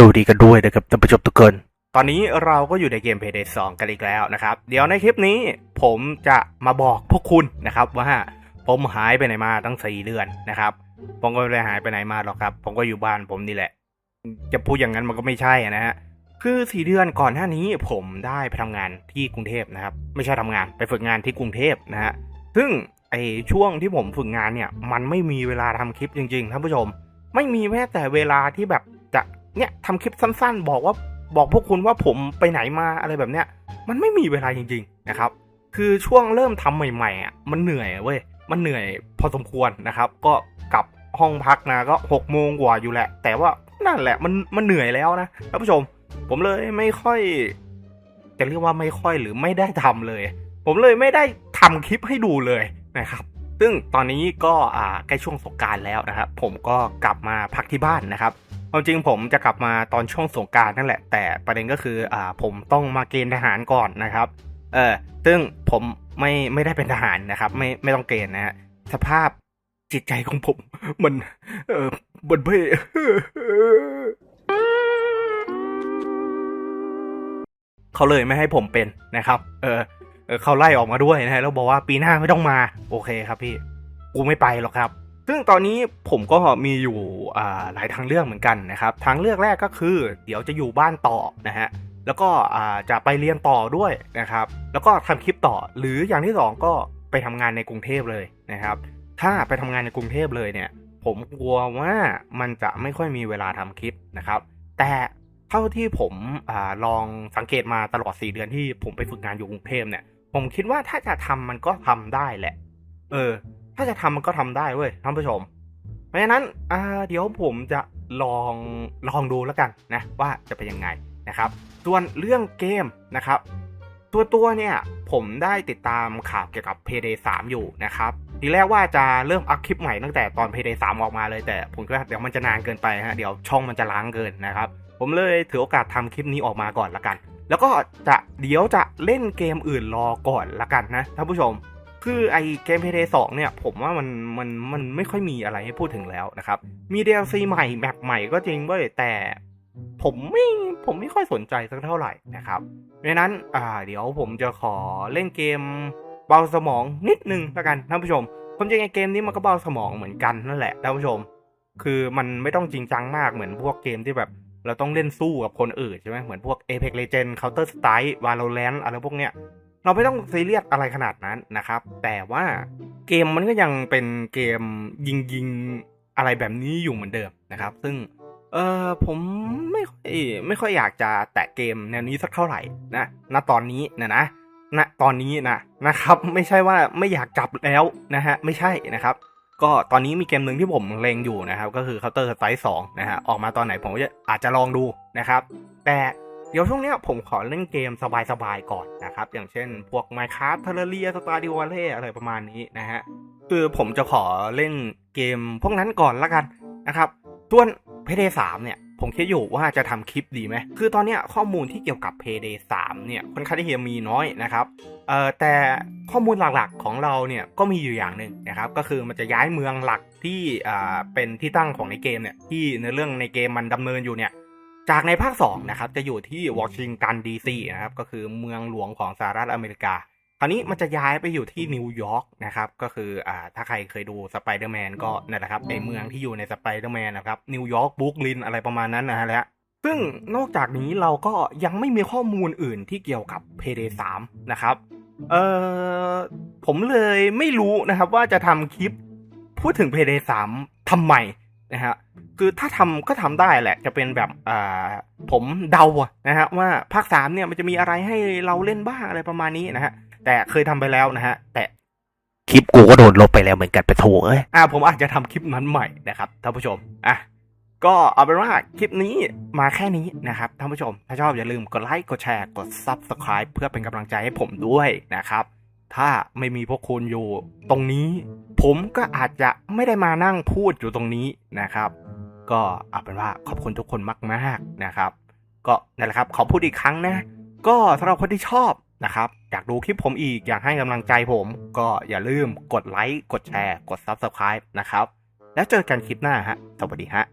สวัสดีกันด้วยนะครับท่านผู้ชมทุกคน ตอนนี้เราก็อยู่ในเกม Payday 2 กันอีกแล้วนะครับ เดี๋ยวในคลิปนี้ผมจะมาบอกพวกคุณนะครับว่าผมหายไปไหนมาตั้งสี่เดือนนะครับ ผมก็ไม่ได้หายไปไหนมาหรอกครับ ผมก็อยู่บ้านผมนี่แหละ จะพูดอย่างนั้นมันก็ไม่ใช่นะฮะ คือสี่เดือนก่อนหน้านี้ผมได้ไปทำงานที่กรุงเทพนะครับ ไม่ใช่ทำงานไปฝึกงานที่กรุงเทพนะฮะ ซึ่งไอช่วงที่ผมฝึกงานเนี่ย มันไม่มีเวลาทำคลิปจริงๆท่านผู้ชม ไม่มีแม้แต่เวลาที่แบบ เนี่ยทำคลิปสั้นๆ บอกว่าบอกพวกคุณว่าผมไปไหนมาอะไรแบบเนี้ย มันไม่มีเวลาจริง ๆ นะครับ คือช่วงเริ่มทำใหม่ๆอะมันเหนื่อยเว้ยมันเหนื่อยพอสมควรนะครับ ก็กลับห้องพักนะก็หกโมงกว่าอยู่แหละ แต่ว่านั่นแหละมันมันเหนื่อยแล้วนะท่านผู้ชม ผมเลยไม่ค่อยจะเรียกว่าไม่ค่อยหรือไม่ได้ทำเลย ผมเลยไม่ได้ทำคลิปให้ดูเลยนะครับ ซึ่งตอนนี้ก็อ่าใกล้ช่วงสงการแล้วนะครับ ผมก็กลับมาพักที่บ้านนะครับ ความจริงผมจะกลับมาตอนช่วงสงการนั่นแหละ แต่ประเด็นก็คืออ่าผมต้องมาเกณฑ์ทหารก่อนนะครับ เออซึ่งผมไม่ไม่ได้เป็นทหารนะครับ ไม่ไม่ต้องเกณฑ์นะฮะสภาพจิตใจของผม มัน เออมันไม่เขาเลยไม่ให้ผมเป็นนะครับเออเออเขาไล่ออกมาด้วยนะฮะแล้วบอกว่าปีหน้าไม่ต้องมา โอเคครับพี่ กูไม่ไปหรอกครับ ซึ่งตอนนี้ผมก็มีอยู่หลายทางเลือกเหมือนกันนะครับ ทางเลือกแรกก็คือ เดี๋ยวจะอยู่บ้านต่อนะฮะ แล้วก็จะไปเรียนต่อด้วยนะครับ แล้วก็ทำคลิปต่อ หรืออย่างที่สองก็ไปทำงานในกรุงเทพเลยนะครับ ถ้าไปทำงานในกรุงเทพเลยเนี่ย ผมกลัวว่ามันจะไม่ค่อยมีเวลาทำคลิปนะครับ แต่เท่าที่ผมอลองสังเกตมาตลอด 4 เดือนที่ผมไปฝึกงานอยู่กรุงเทพเนี่ย ผมคิดว่าถ้าจะทำมันก็ทำได้แหละ เออ ถ้าจะทำมันก็ทำได้เว้ยท่านผู้ชม เพราะฉะนั้นอ่าเดี๋ยวผมจะลองลองดูแล้วกันนะว่าจะเป็นยังไงนะครับ ส่วนเรื่องเกมนะครับ ตัวตัวเนี่ยผมได้ติดตามข่าวเกี่ยวกับ Payday 3 อยู่นะครับทีแรกว่าจะเริ่มอัพคลิปใหม่ตั้งแต่ตอน Payday 3 ออกมาเลยแต่ผมคิดว่าเดี๋ยวมันจะนานเกินไปฮะเดี๋ยวช่องมันจะล้างเกินนะครับ ผมเลยถือโอกาสทำคลิปนี้ออกมาก่อนละกัน แล้วก็จะเดี๋ยวจะเล่นเกมอื่นรอก่อนละกันนะท่านผู้ชม คือไอเกม Payday 2เนี่ย ผมว่ามันมันมันไม่ค่อยมีอะไรให้พูดถึงแล้วนะครับ มี DLC ใหม่แมปใหม่ก็จริงเว้ยแต่ผมไม่ผมไม่ค่อยสนใจสักเท่าไหร่นะครับเพราะฉะนั้นอ่าเดี๋ยวผมจะขอเล่นเกมเบาสมองนิดนึงละกันท่านผู้ชมความจริงไอเกมนี้มันก็เบาสมองเหมือนกันนั่นแหละท่านผู้ชม คือมันไม่ต้องจริงจังมากเหมือนพวกเกมที่แบบ เราต้องเล่นสู้กับคนอื่นใช่ไหมเหมือนพวก Apex Legends Counter Strike Valorant อะไรพวกเนี้ย เราไม่ต้องซีเรียสอะไรขนาดนั้นนะครับ แต่ว่าเกมมันก็ยังเป็นเกมยิงยิงๆอะไรแบบนี้อยู่เหมือนเดิมนะครับ ซึ่งเออผมไม่ค่อยไม่ค่อยอยากจะแตะเกมแนวนี้สักเท่าไหร่นะณตอนนี้นะนะณตอนนี้นะนะครับ ไม่ใช่ว่าไม่อยากจับแล้วนะฮะไม่ใช่นะครับ ก็ตอนนี้มีเกมหนึ่งที่ผมเลงอยู่นะครับ ก็คือ Counter Strike 2นะฮะออกมาตอนไหนผมก็อาจจะลองดูนะครับ แต่ เดี๋ยวช่วงเนี้ยผมขอเล่นเกมสบายๆก่อนนะครับ อย่างเช่น พวก Minecraft Terraria Stardew Valley อะไรประมาณนี้นะฮะคือผมจะขอเล่นเกมพวกนั้นก่อนละกันนะครับส่วน Payday 3เนี่ย ผมคิดอยู่ว่าจะทำคลิปดีไหม คือตอนนี้ข้อมูลที่เกี่ยวกับ Payday 3เนี่ยค่อนข้างที่จะมีน้อยนะครับเอ่อแต่ข้อมูลหลักๆของเราเนี่ยก็มีอยู่อย่างหนึ่งนะครับ ก็คือมันจะย้ายเมืองหลักที่อ่าเป็นที่ตั้งของในเกมเนี่ยที่ในเรื่องในเกมมันดำเนินอยู่เนี่ย จากในภาค2นะครับจะอยู่ที่วอชิงตันดีซีนะครับก็คือเมืองหลวงของสหรัฐอเมริกา คราวนี้มันจะย้ายไปอยู่ที่นิวยอร์กนะครับก็คืออ่าถ้าใครเคยดูสไปเดอร์แมนก็นั่นแหละครับในเมืองที่อยู่ในสไปเดอร์แมนนะครับนิวยอร์กบุกลินอะไรประมาณนั้นนะฮะแล้วซึ่งนอกจากนี้เราก็ยังไม่มีข้อมูลอื่นที่เกี่ยวกับ Payday 3นะครับเออผมเลยไม่รู้นะครับว่าจะทำคลิปพูดถึง Payday 3ทำไม นะฮะคือถ้าทำก็ทำได้แหละจะเป็นแบบอ่าผมเดาอะนะฮะว่าภาคสามเนี่ยมันจะมีอะไรให้เราเล่นบ้างอะไรประมาณนี้นะฮะแต่เคยทำไปแล้วนะฮะแต่คลิปกูก็โดนลบไปแล้วเหมือนกันไปโถเอ้ยอ่าผมอาจจะทำคลิปนั้นใหม่นะครับท่านผู้ชมอะก็เอาเป็นว่าคลิปนี้มาแค่นี้นะครับท่านผู้ชม ถ้าชอบอย่าลืมกดไลค์กดแชร์กด Subscribe เพื่อเป็นกำลังใจให้ผมด้วยนะครับ ถ้าไม่มีพวกคุณอยู่ตรงนี้ ผมก็อาจจะไม่ได้มานั่งพูดอยู่ตรงนี้นะครับ ก็เอาเป็นว่าขอบคุณทุกคนมากๆนะครับ ก็นั่นแหละครับขอพูดอีกครั้งนะ ก็สำหรับคนที่ชอบนะครับอยากดูคลิปผมอีกอยากให้กำลังใจผม ก็อย่าลืมกดไลค์กดแชร์ กด Subscribe นะครับ แล้วเจอกันคลิปหน้าฮะสวัสดีฮะ